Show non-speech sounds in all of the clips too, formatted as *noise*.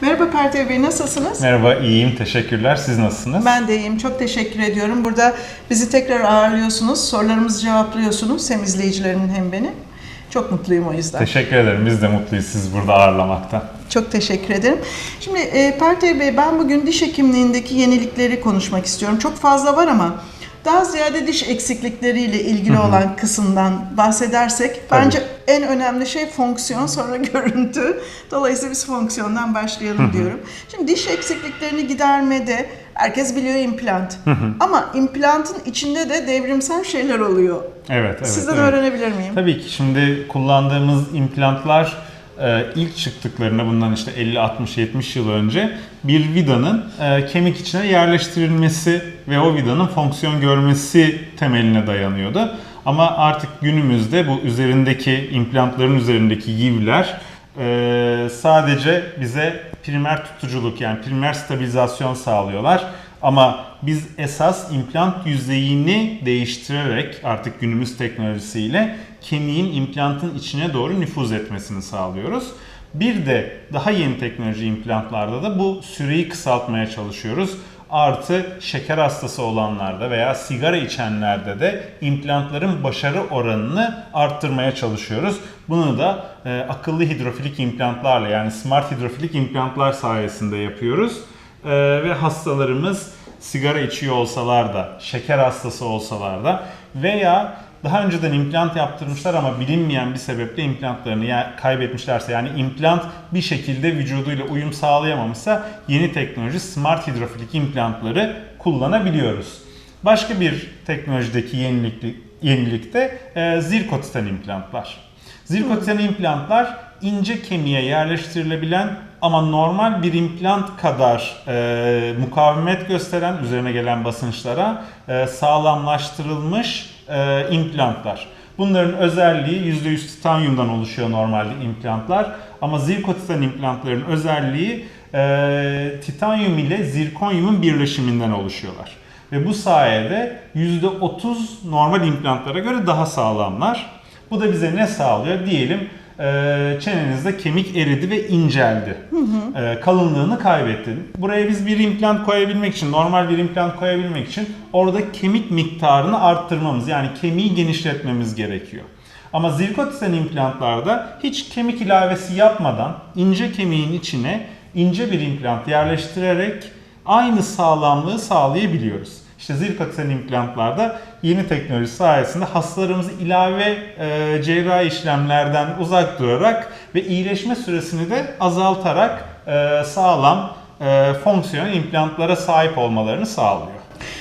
Merhaba Pertev Bey, nasılsınız? Merhaba, iyiyim. Teşekkürler. Siz nasılsınız? Ben de iyiyim, çok teşekkür ediyorum. Burada bizi tekrar ağırlıyorsunuz, sorularımızı cevaplıyorsunuz hem izleyicilerin hem benim. Çok mutluyum o yüzden. Teşekkür ederim. Biz de mutluyuz sizi burada ağırlamaktan. Çok teşekkür ederim. Şimdi e, Pertev Bey, ben bugün diş hekimliğindeki yenilikleri konuşmak istiyorum. Çok fazla var ama daha ziyade diş eksiklikleriyle ilgili olan kısımdan bahsedersek Tabii. bence en önemli şey fonksiyon sonra *laughs* görüntü. Dolayısıyla biz fonksiyondan başlayalım diyorum. Şimdi diş eksikliklerini gidermede herkes biliyor implant. Ama implantın içinde de devrimsel şeyler oluyor. Evet, evet. Sizden evet. öğrenebilir miyim? Tabii ki şimdi kullandığımız implantlar e, ilk çıktıklarında bundan işte 50, 60, 70 yıl önce bir vidanın e, kemik içine yerleştirilmesi ve o vidanın fonksiyon görmesi temeline dayanıyordu. Ama artık günümüzde bu üzerindeki implantların üzerindeki yivler e, sadece bize primer tutuculuk yani primer stabilizasyon sağlıyorlar. Ama biz esas implant yüzeyini değiştirerek artık günümüz teknolojisiyle kemiğin implantın içine doğru nüfuz etmesini sağlıyoruz. Bir de daha yeni teknoloji implantlarda da bu süreyi kısaltmaya çalışıyoruz. Artı şeker hastası olanlarda veya sigara içenlerde de implantların başarı oranını arttırmaya çalışıyoruz. Bunu da e, akıllı hidrofilik implantlarla yani smart hidrofilik implantlar sayesinde yapıyoruz. E, ve hastalarımız sigara içiyor olsalar da, şeker hastası olsalar da veya daha önceden implant yaptırmışlar ama bilinmeyen bir sebeple implantlarını kaybetmişlerse yani implant bir şekilde vücuduyla uyum sağlayamamışsa yeni teknoloji smart hidrofilik implantları kullanabiliyoruz. Başka bir teknolojideki yenilik, yenilik de e, zirkotitan implantlar. Zirkotitan implantlar ince kemiğe yerleştirilebilen ama normal bir implant kadar e, mukavemet gösteren üzerine gelen basınçlara e, sağlamlaştırılmış e, implantlar. Bunların özelliği %100 titanyumdan oluşuyor normalde implantlar ama zirkotitan implantların özelliği e, titanyum ile zirkonyumun birleşiminden oluşuyorlar. Ve bu sayede %30 normal implantlara göre daha sağlamlar. Bu da bize ne sağlıyor? Diyelim e, çenenizde kemik eridi ve inceldi. E, kalınlığını kaybettin. Buraya biz bir implant koyabilmek için, normal bir implant koyabilmek için orada kemik miktarını arttırmamız yani kemiği genişletmemiz gerekiyor. Ama zirkotisan implantlarda hiç kemik ilavesi yapmadan ince kemiğin içine ince bir implant yerleştirerek aynı sağlamlığı sağlayabiliyoruz. İşte zirkotisan implantlarda yeni teknoloji sayesinde hastalarımızı ilave e, cerrahi işlemlerden uzak durarak ve iyileşme süresini de azaltarak e, sağlam e, fonksiyonel implantlara sahip olmalarını sağlıyor.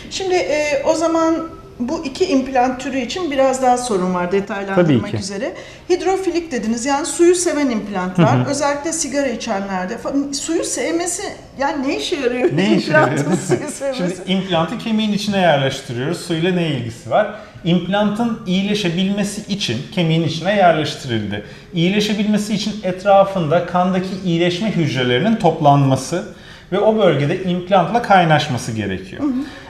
Şimdi e, o zaman bu iki implant türü için biraz daha sorun var detaylandırmak üzere. Hidrofilik dediniz yani suyu seven implantlar özellikle sigara içenlerde suyu sevmesi yani ne işe yarıyor Ne işe yarıyor? suyu sevmesi? Şimdi implantı kemiğin içine yerleştiriyoruz. Suyla ne ilgisi var? İmplantın iyileşebilmesi için kemiğin içine yerleştirildi. İyileşebilmesi için etrafında kandaki iyileşme hücrelerinin toplanması ve o bölgede implantla kaynaşması gerekiyor.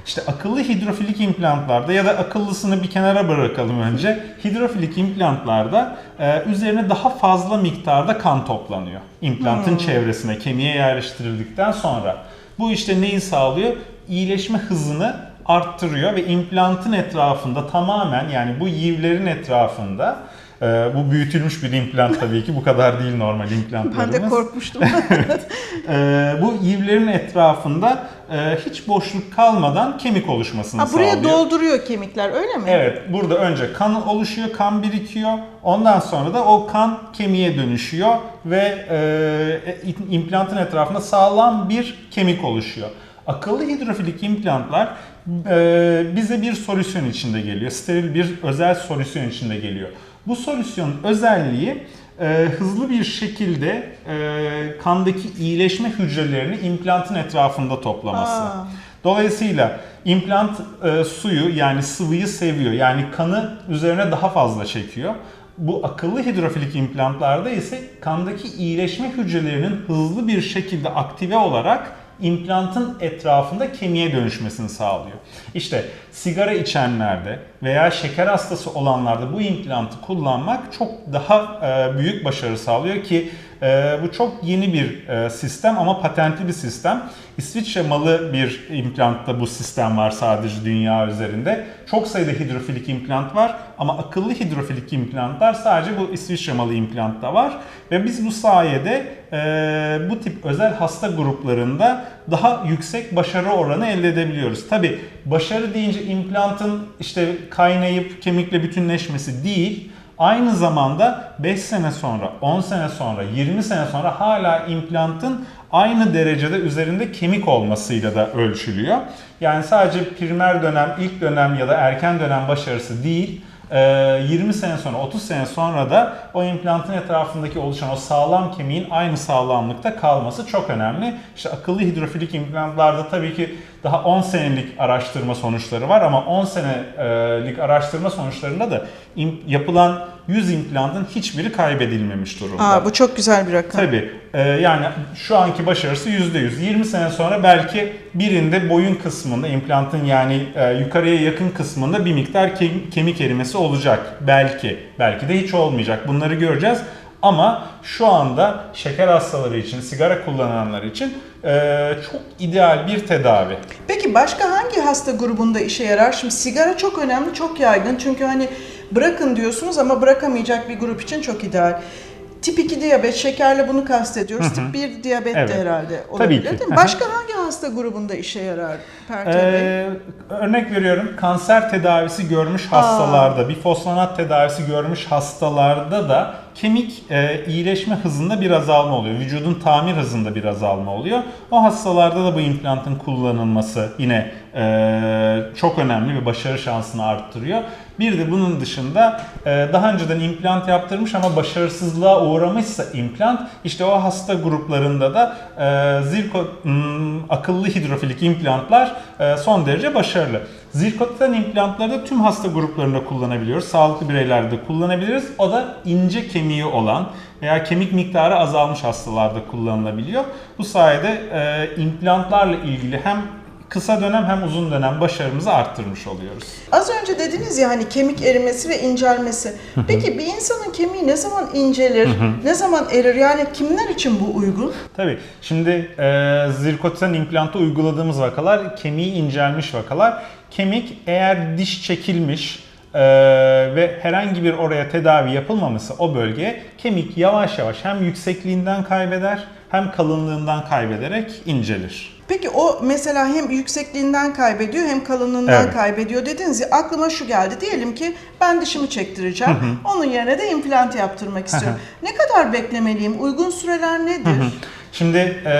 İşte akıllı hidrofilik implantlarda ya da akıllısını bir kenara bırakalım önce. Hidrofilik implantlarda e, üzerine daha fazla miktarda kan toplanıyor. İmplantın çevresine, kemiğe yerleştirildikten sonra. Bu işte neyi sağlıyor? İyileşme hızını arttırıyor ve implantın etrafında tamamen yani bu yivlerin etrafında e, bu büyütülmüş bir implant tabii ki bu kadar değil normal implantlarımız. ben de korkmuştum. *laughs* E, bu yivlerin etrafında e, hiç boşluk kalmadan kemik oluşmasını ha, buraya sağlıyor. dolduruyor kemikler öyle mi? Evet, burada önce kan oluşuyor, kan birikiyor. Ondan sonra da o kan kemiğe dönüşüyor ve e, implantın etrafında sağlam bir kemik oluşuyor. Akıllı hidrofilik implantlar e, bize bir solüsyon içinde geliyor. Steril bir özel solüsyon içinde geliyor. Bu solüsyonun özelliği e, hızlı bir şekilde e, kandaki iyileşme hücrelerini implantın etrafında toplaması. Aa. Dolayısıyla implant e, suyu yani sıvıyı seviyor. Yani kanı üzerine daha fazla çekiyor. Bu akıllı hidrofilik implantlarda ise kandaki iyileşme hücrelerinin hızlı bir şekilde aktive olarak implantın etrafında kemiğe dönüşmesini sağlıyor. İşte sigara içenlerde veya şeker hastası olanlarda bu implantı kullanmak çok daha e, büyük başarı sağlıyor ki e, bu çok yeni bir e, sistem ama patentli bir sistem. İsviçre malı bir implantta bu sistem var sadece dünya üzerinde. Çok sayıda hidrofilik implant var ama akıllı hidrofilik implantlar sadece bu İsviçre malı implantta var. Ve biz bu sayede e, bu tip özel hasta gruplarında daha yüksek başarı oranı elde edebiliyoruz. Tabi başarı deyince implantın işte kaynayıp kemikle bütünleşmesi değil. Aynı zamanda 5 sene sonra, 10 sene sonra, 20 sene sonra hala implantın aynı derecede üzerinde kemik olmasıyla da ölçülüyor. Yani sadece primer dönem, ilk dönem ya da erken dönem başarısı değil, 20 sene sonra, 30 sene sonra da o implantın etrafındaki oluşan o sağlam kemiğin aynı sağlamlıkta kalması çok önemli. İşte akıllı hidrofilik implantlarda tabii ki daha 10 senelik araştırma sonuçları var ama 10 senelik araştırma sonuçlarında da yapılan 100 implantın hiçbiri kaybedilmemiş durumda. Aa, bu çok güzel bir rakam. Tabii. Ee, yani şu anki başarısı %100. 20 sene sonra belki birinde boyun kısmında, implantın yani e, yukarıya yakın kısmında bir miktar ke- kemik erimesi olacak. Belki. Belki de hiç olmayacak. Bunları göreceğiz. Ama şu anda şeker hastaları için, sigara kullananlar için e, çok ideal bir tedavi. Peki başka hangi hasta grubunda işe yarar? Şimdi sigara çok önemli, çok yaygın. Çünkü hani bırakın diyorsunuz ama bırakamayacak bir grup için çok ideal. Tip 2 diyabet, şekerle bunu kastediyoruz. Tip 1 diyabet Evet. de herhalde Tabii olabilir ki. değil mi? Hı hı. Başka hangi hasta grubunda işe yarar Pertev? Ee, örnek veriyorum kanser tedavisi görmüş hastalarda, bifosfonat tedavisi görmüş hastalarda da kemik e, iyileşme hızında bir azalma oluyor. Vücudun tamir hızında bir azalma oluyor. O hastalarda da bu implantın kullanılması yine e, çok önemli ve başarı şansını arttırıyor. Bir de bunun dışında e, daha önceden implant yaptırmış ama başarısızlığa uğramışsa implant işte o hasta gruplarında da e, zirko hmm, akıllı hidrofilik implantlar e, son derece başarılı. Zirkotiyen implantları da tüm hasta gruplarında kullanabiliyoruz. Sağlıklı bireylerde kullanabiliriz. O da ince kemiği olan veya kemik miktarı azalmış hastalarda kullanılabiliyor. Bu sayede e, implantlarla ilgili hem kısa dönem hem uzun dönem başarımızı arttırmış oluyoruz. Az önce dediniz ya hani kemik erimesi ve incelmesi. Peki bir insanın kemiği ne zaman incelir, ne zaman erir? Yani kimler için bu uygun? Tabii. Şimdi e, zirkotiyen implantı uyguladığımız vakalar kemiği incelmiş vakalar. Kemik eğer diş çekilmiş e, ve herhangi bir oraya tedavi yapılmamışsa o bölgeye kemik yavaş yavaş hem yüksekliğinden kaybeder hem kalınlığından kaybederek incelir. Peki o mesela hem yüksekliğinden kaybediyor hem kalınlığından Evet. kaybediyor dediniz ya aklıma şu geldi. Diyelim ki ben dişimi çektireceğim. Onun yerine de implant yaptırmak istiyorum. ne kadar beklemeliyim? Uygun süreler nedir? Şimdi e,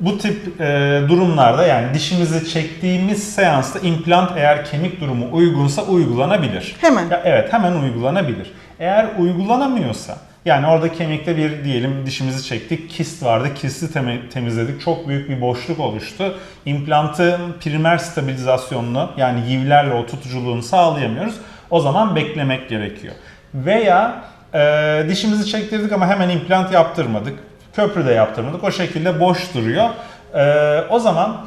bu tip e, durumlarda yani dişimizi çektiğimiz seansta implant eğer kemik durumu uygunsa uygulanabilir. Hemen. Ya, evet hemen uygulanabilir. Eğer uygulanamıyorsa yani orada kemikte bir diyelim dişimizi çektik, kist vardı, kisti temizledik, çok büyük bir boşluk oluştu. İmplantın primer stabilizasyonunu yani yivlerle o tutuculuğunu sağlayamıyoruz. O zaman beklemek gerekiyor. Veya e, dişimizi çektirdik ama hemen implant yaptırmadık. Köprü de yaptırmadık. O şekilde boş duruyor. E, o zaman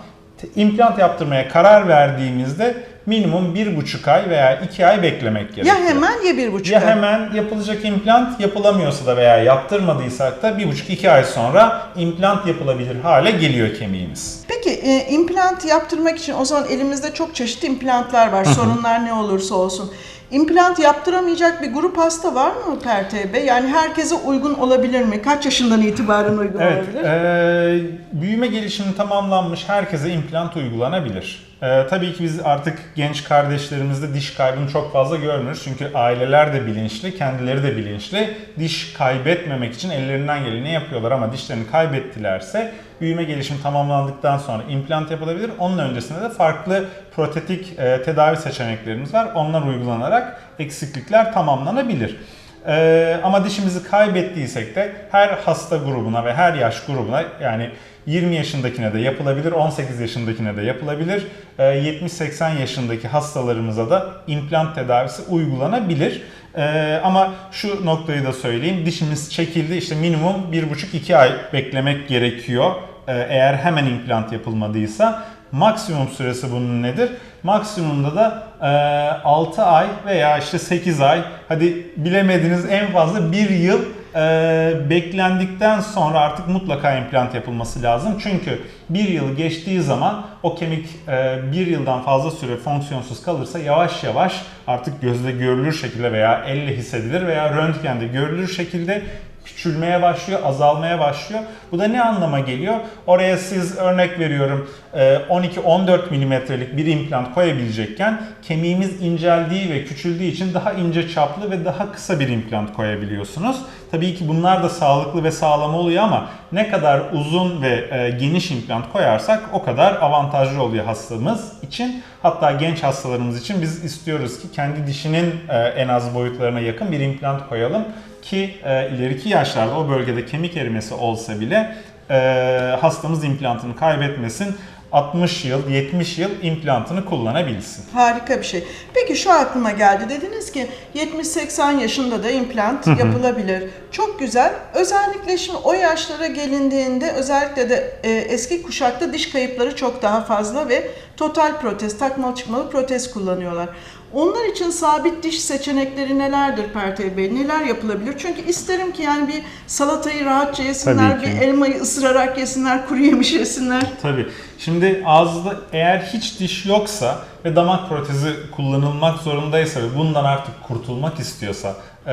implant yaptırmaya karar verdiğimizde minimum bir buçuk ay veya iki ay beklemek gerekiyor. Ya hemen ya bir buçuk Ya ay. hemen yapılacak implant yapılamıyorsa da veya yaptırmadıysak da bir buçuk iki ay sonra implant yapılabilir hale geliyor kemiğimiz. Peki e, implant yaptırmak için o zaman elimizde çok çeşitli implantlar var. Sorunlar ne olursa olsun. İmplant yaptıramayacak bir grup hasta var mı Bey? Yani herkese uygun olabilir mi? Kaç yaşından itibaren uygun Evet, olabilir? eee, büyüme gelişimi tamamlanmış herkese implant uygulanabilir. Eee, tabii ki biz artık genç kardeşlerimizde diş kaybını çok fazla görmüyoruz. Çünkü aileler de bilinçli, kendileri de bilinçli. Diş kaybetmemek için ellerinden geleni yapıyorlar ama dişlerini kaybettilerse büyüme gelişimi tamamlandıktan sonra implant yapılabilir. Onun öncesinde de farklı protetik eee, tedavi seçeneklerimiz var. Onlar uygulanarak eksiklikler tamamlanabilir. Ee, ama dişimizi kaybettiysek de her hasta grubuna ve her yaş grubuna yani 20 yaşındakine de yapılabilir, 18 yaşındakine de yapılabilir. Ee, 70-80 yaşındaki hastalarımıza da implant tedavisi uygulanabilir. Ee, ama şu noktayı da söyleyeyim. Dişimiz çekildi işte minimum 1,5-2 ay beklemek gerekiyor. Ee, eğer hemen implant yapılmadıysa. Maksimum süresi bunun nedir? Maksimumda da e, 6 ay veya işte 8 ay hadi bilemediniz en fazla 1 yıl e, beklendikten sonra artık mutlaka implant yapılması lazım. Çünkü bir yıl geçtiği zaman o kemik e, bir yıldan fazla süre fonksiyonsuz kalırsa yavaş yavaş artık gözle görülür şekilde veya elle hissedilir veya röntgende görülür şekilde küçülmeye başlıyor, azalmaya başlıyor. Bu da ne anlama geliyor? Oraya siz örnek veriyorum e, 12-14 milimetrelik bir implant koyabilecekken kemiğimiz inceldiği ve küçüldüğü için daha ince çaplı ve daha kısa bir implant koyabiliyorsunuz. Tabii ki bunlar da sağlıklı ve sağlam oluyor ama ne kadar uzun ve e, geniş implant koyarsak o kadar avantajlı oluyor hastamız için. Hatta genç hastalarımız için biz istiyoruz ki kendi dişinin e, en az boyutlarına yakın bir implant koyalım ki e, ileriki yaşlarda o bölgede kemik erimesi olsa bile e, hastamız implantını kaybetmesin. 60 yıl, 70 yıl implantını kullanabilsin. Harika bir şey. Peki şu aklıma geldi. Dediniz ki 70-80 yaşında da implant yapılabilir. Çok güzel. Özellikle şimdi o yaşlara gelindiğinde özellikle de e, eski kuşakta diş kayıpları çok daha fazla ve total protez, takmalı çıkmalı protez kullanıyorlar. Onlar için sabit diş seçenekleri nelerdir Pertev Bey? Neler yapılabilir? Çünkü isterim ki yani bir salatayı rahatça yesinler, bir elmayı ısırarak yesinler, kuru yemiş yesinler. Tabii. Şimdi ağızda eğer hiç diş yoksa ve damak protezi kullanılmak zorundaysa ve bundan artık kurtulmak istiyorsa e,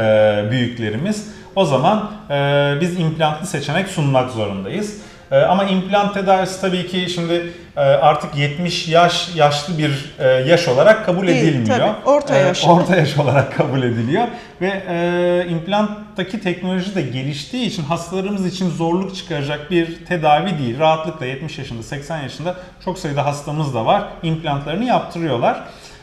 büyüklerimiz o zaman e, biz implantlı seçenek sunmak zorundayız. E, ama implant tedavisi tabii ki şimdi artık 70 yaş yaşlı bir e, yaş olarak kabul Değil, edilmiyor. tabii. Orta E, yaş. orta yaş olarak kabul ediliyor ve e, implanttaki teknoloji de geliştiği için hastalarımız için zorluk çıkaracak bir tedavi değil. Rahatlıkla 70 yaşında, 80 yaşında çok sayıda hastamız da var. İmplantlarını yaptırıyorlar.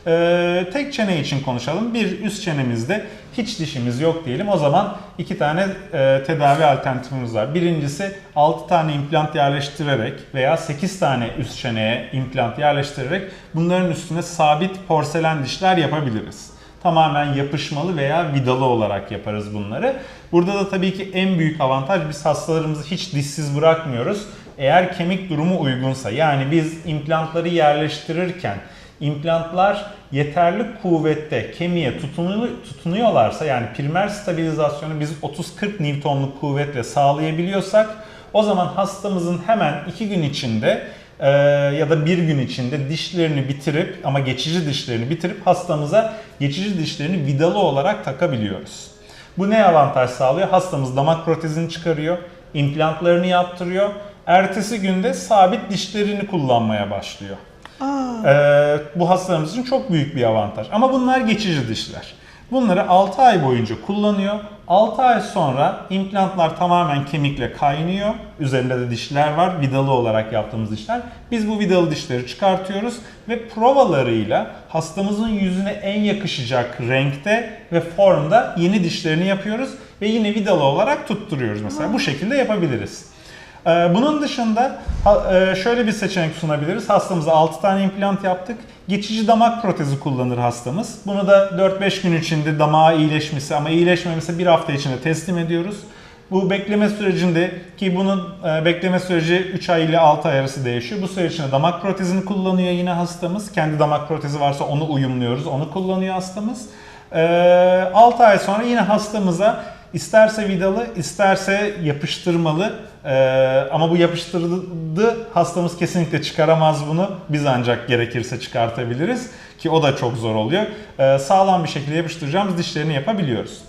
E, tek çene için konuşalım. Bir üst çenemizde hiç dişimiz yok diyelim. O zaman iki tane e, tedavi alternatifimiz var. Birincisi 6 tane implant yerleştirerek veya 8 tane üst çeneye implant yerleştirerek bunların üstüne sabit porselen dişler yapabiliriz. Tamamen yapışmalı veya vidalı olarak yaparız bunları. Burada da tabii ki en büyük avantaj biz hastalarımızı hiç dişsiz bırakmıyoruz. Eğer kemik durumu uygunsa yani biz implantları yerleştirirken implantlar yeterli kuvvette kemiğe tutunu- tutunuyorlarsa yani primer stabilizasyonu biz 30-40 Newton'luk kuvvetle sağlayabiliyorsak o zaman hastamızın hemen 2 gün içinde e, ya da bir gün içinde dişlerini bitirip ama geçici dişlerini bitirip hastamıza geçici dişlerini vidalı olarak takabiliyoruz. Bu ne avantaj sağlıyor? Hastamız damak protezini çıkarıyor, implantlarını yaptırıyor. Ertesi günde sabit dişlerini kullanmaya başlıyor. Ee, bu hastalarımız için çok büyük bir avantaj. Ama bunlar geçici dişler. Bunları 6 ay boyunca kullanıyor. 6 ay sonra implantlar tamamen kemikle kaynıyor. Üzerinde de dişler var. Vidalı olarak yaptığımız dişler. Biz bu vidalı dişleri çıkartıyoruz ve provalarıyla hastamızın yüzüne en yakışacak renkte ve formda yeni dişlerini yapıyoruz ve yine vidalı olarak tutturuyoruz mesela. Bu şekilde yapabiliriz. Ee, Bunun dışında e, şöyle bir seçenek sunabiliriz. Hastamıza 6 tane implant yaptık. Geçici damak protezi kullanır hastamız. Bunu da 4-5 gün içinde damağa iyileşmesi ama iyileşmemesi bir hafta içinde teslim ediyoruz. Bu bekleme sürecinde ki bunun e, bekleme süreci 3 ay ile 6 ay arası değişiyor. Bu süre içinde damak protezini kullanıyor yine hastamız. Kendi damak protezi varsa onu uyumluyoruz. Onu kullanıyor hastamız. 6 ay sonra yine hastamıza isterse vidalı isterse yapıştırmalı ee, ama bu yapıştırdı hastamız kesinlikle çıkaramaz bunu. Biz ancak gerekirse çıkartabiliriz ki o da çok zor oluyor. Ee, sağlam bir şekilde yapıştıracağımız dişlerini yapabiliyoruz.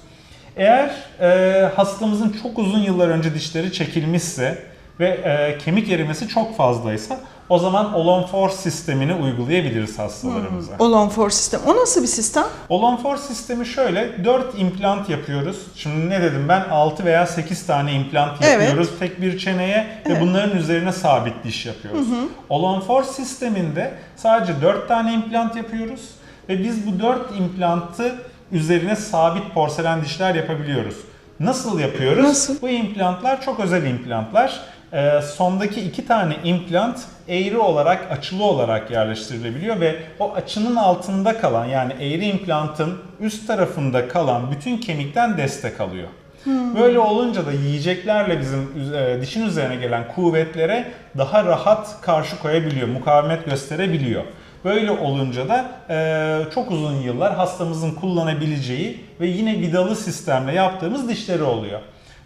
Eğer e, hastamızın çok uzun yıllar önce dişleri çekilmişse ve e, kemik erimesi çok fazlaysa o zaman Olon sistemini uygulayabiliriz hastalarımıza. Olon for sistem. O nasıl bir sistem? Olon sistemi şöyle 4 implant yapıyoruz. Şimdi ne dedim ben 6 veya 8 tane implant Evet. yapıyoruz tek bir çeneye Evet. ve bunların üzerine sabit diş yapıyoruz. Olon sisteminde sadece 4 tane implant yapıyoruz ve biz bu 4 implantı üzerine sabit porselen dişler yapabiliyoruz. Nasıl yapıyoruz? Nasıl? Bu implantlar çok özel implantlar. Ee, sondaki iki tane implant eğri olarak, açılı olarak yerleştirilebiliyor ve o açının altında kalan yani eğri implantın üst tarafında kalan bütün kemikten destek alıyor. Böyle olunca da yiyeceklerle bizim e, dişin üzerine gelen kuvvetlere daha rahat karşı koyabiliyor, mukavemet gösterebiliyor. Böyle olunca da e, çok uzun yıllar hastamızın kullanabileceği ve yine vidalı sistemle yaptığımız dişleri oluyor.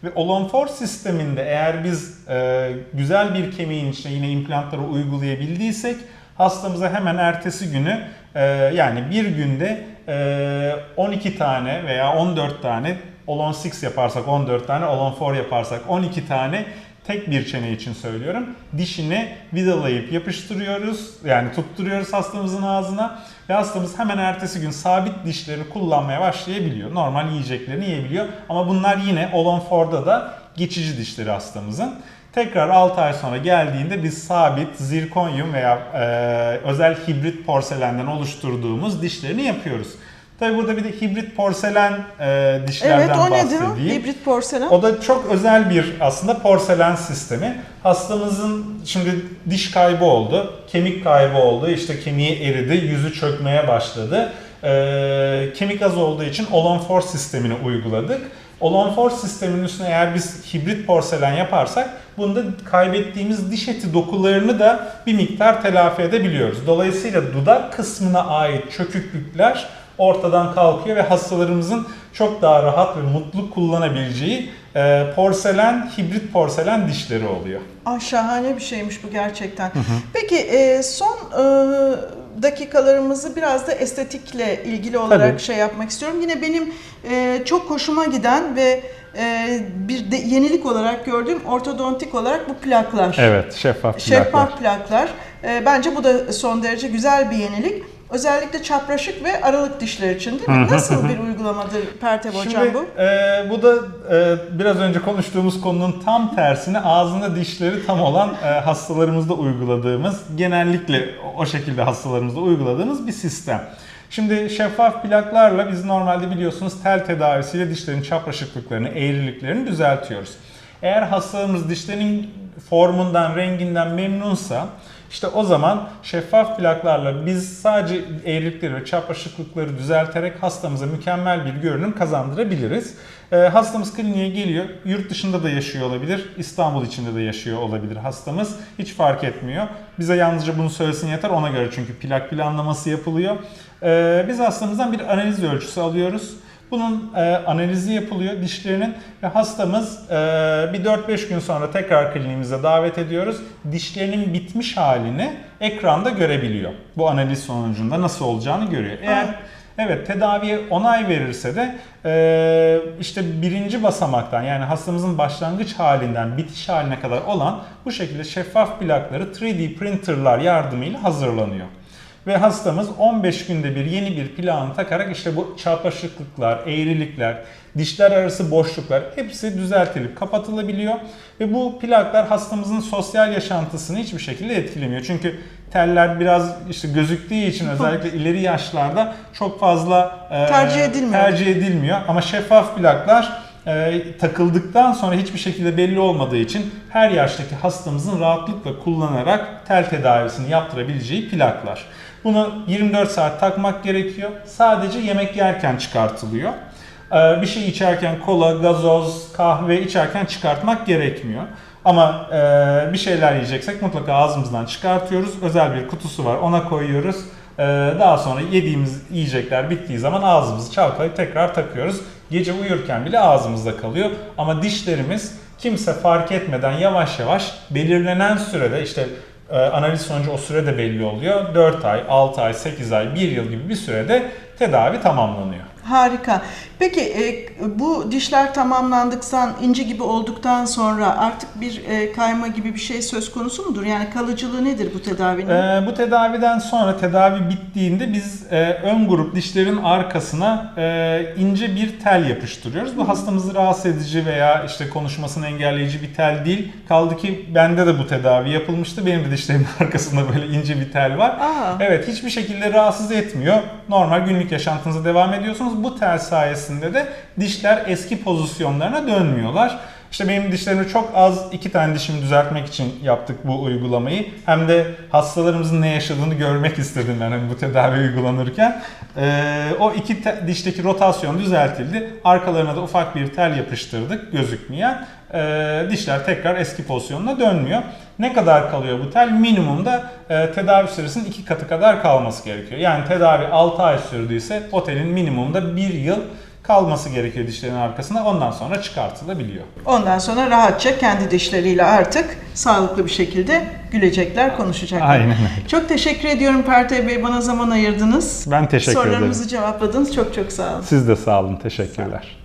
Ve Olonfor sisteminde eğer biz e, güzel bir kemiğin içine yine implantları uygulayabildiysek hastamıza hemen ertesi günü e, yani bir günde e, 12 tane veya 14 tane Olon 6 yaparsak 14 tane, Olon 4 yaparsak 12 tane tek bir çene için söylüyorum. Dişini vidalayıp yapıştırıyoruz. Yani tutturuyoruz hastamızın ağzına ve hastamız hemen ertesi gün sabit dişleri kullanmaya başlayabiliyor. Normal yiyeceklerini yiyebiliyor. Ama bunlar yine Olon 4'da da geçici dişleri hastamızın. Tekrar 6 ay sonra geldiğinde biz sabit zirkonyum veya e, özel hibrit porselenden oluşturduğumuz dişlerini yapıyoruz. Tabi burada bir de hibrit porselen e, dişlerden Evet o nedir o? bahsedeyim. Hibrit porselen. O da çok özel bir aslında porselen sistemi. Hastamızın şimdi diş kaybı oldu, kemik kaybı oldu, işte kemiği eridi, yüzü çökmeye başladı. Ee, kemik az olduğu için Olon sistemini uyguladık. Olon sisteminin üstüne eğer biz hibrit porselen yaparsak bunda kaybettiğimiz diş eti dokularını da bir miktar telafi edebiliyoruz. Dolayısıyla dudak kısmına ait çöküklükler ortadan kalkıyor ve hastalarımızın çok daha rahat ve mutlu kullanabileceği e, porselen, hibrit porselen dişleri oluyor. Ah şahane bir şeymiş bu gerçekten. Peki e, son e, dakikalarımızı biraz da estetikle ilgili olarak Tabii. şey yapmak istiyorum. Yine benim e, çok hoşuma giden ve e, bir de yenilik olarak gördüğüm ortodontik olarak bu plaklar. Evet, şeffaf Şeffaf plaklar. E, bence bu da son derece güzel bir yenilik. Özellikle çapraşık ve aralık dişler için değil mi? Nasıl bir uygulamadır Pertev Hocam Şimdi bu? e, bu da e, biraz önce konuştuğumuz konunun tam tersine ağzında dişleri tam olan e, hastalarımızda uyguladığımız, genellikle o şekilde hastalarımızda uyguladığımız bir sistem. Şimdi şeffaf plaklarla biz normalde biliyorsunuz tel tedavisiyle dişlerin çapraşıklıklarını, eğriliklerini düzeltiyoruz. Eğer hastalarımız dişlerinin formundan, renginden memnunsa işte o zaman şeffaf plaklarla biz sadece eğrilikleri ve çapraşıklıkları düzelterek hastamıza mükemmel bir görünüm kazandırabiliriz. Ee, hastamız kliniğe geliyor. Yurt dışında da yaşıyor olabilir. İstanbul içinde de yaşıyor olabilir hastamız. Hiç fark etmiyor. Bize yalnızca bunu söylesin yeter. Ona göre çünkü plak planlaması yapılıyor. Ee, biz hastamızdan bir analiz ölçüsü alıyoruz. Bunun e, analizi yapılıyor dişlerinin ve hastamız e, bir 4-5 gün sonra tekrar kliniğimize davet ediyoruz. Dişlerinin bitmiş halini ekranda görebiliyor. Bu analiz sonucunda nasıl olacağını görüyor. Eğer evet tedaviye onay verirse de e, işte birinci basamaktan yani hastamızın başlangıç halinden bitiş haline kadar olan bu şekilde şeffaf plakları 3D printerlar yardımıyla hazırlanıyor. Ve hastamız 15 günde bir yeni bir planı takarak işte bu çarpışıklıklar, eğrilikler, dişler arası boşluklar hepsi düzeltilip kapatılabiliyor. Ve bu plaklar hastamızın sosyal yaşantısını hiçbir şekilde etkilemiyor. Çünkü teller biraz işte gözüktüğü için özellikle ileri yaşlarda çok fazla e, Tercih edilmiyor. tercih edilmiyor. Ama şeffaf plaklar e, takıldıktan sonra hiçbir şekilde belli olmadığı için her yaştaki hastamızın rahatlıkla kullanarak tel tedavisini yaptırabileceği plaklar. Bunu 24 saat takmak gerekiyor. Sadece yemek yerken çıkartılıyor. Ee, Bir şey içerken kola, gazoz, kahve içerken çıkartmak gerekmiyor. Ama e, bir şeyler yiyeceksek mutlaka ağzımızdan çıkartıyoruz. Özel bir kutusu var ona koyuyoruz. Ee, Daha sonra yediğimiz yiyecekler bittiği zaman ağzımızı çalkalayıp tekrar takıyoruz. Gece uyurken bile ağzımızda kalıyor. Ama dişlerimiz kimse fark etmeden yavaş yavaş belirlenen sürede işte e, analiz sonucu o süre de belli oluyor. 4 ay, 6 ay, 8 ay, 1 yıl gibi bir sürede tedavi tamamlanıyor. Harika. Peki e, bu dişler tamamlandıktan, ince gibi olduktan sonra artık bir e, kayma gibi bir şey söz konusu mudur? Yani kalıcılığı nedir bu tedavinin? Ee, bu tedaviden sonra tedavi bittiğinde biz e, ön grup dişlerin arkasına e, ince bir tel yapıştırıyoruz. Bu hastamızı rahatsız edici veya işte konuşmasını engelleyici bir tel değil. Kaldı ki bende de bu tedavi yapılmıştı. Benim de dişlerimin *laughs* arkasında böyle ince bir tel var. Aa. Evet hiçbir şekilde rahatsız etmiyor. Normal günlük yaşantınıza devam ediyorsunuz. Bu tel sayesinde de dişler eski pozisyonlarına dönmüyorlar. İşte benim dişlerimi çok az iki tane dişimi düzeltmek için yaptık bu uygulamayı. Hem de hastalarımızın ne yaşadığını görmek istedim hani bu tedavi uygulanırken. Ee, o iki te- dişteki rotasyon düzeltildi. Arkalarına da ufak bir tel yapıştırdık gözükmeyen. Ee, dişler tekrar eski pozisyonuna dönmüyor. Ne kadar kalıyor bu tel? Minimumda e, tedavi süresinin iki katı kadar kalması gerekiyor. Yani tedavi 6 ay sürdüyse otelin minimumda 1 yıl kalması gerekiyor dişlerin arkasında. Ondan sonra çıkartılabiliyor. Ondan sonra rahatça kendi dişleriyle artık sağlıklı bir şekilde gülecekler, konuşacaklar. Aynen öyle. Çok teşekkür ediyorum Pertay Bey bana zaman ayırdınız. Ben teşekkür ederim. Sorularımızı cevapladınız. Çok çok sağ olun. Siz de sağ olun. Teşekkürler.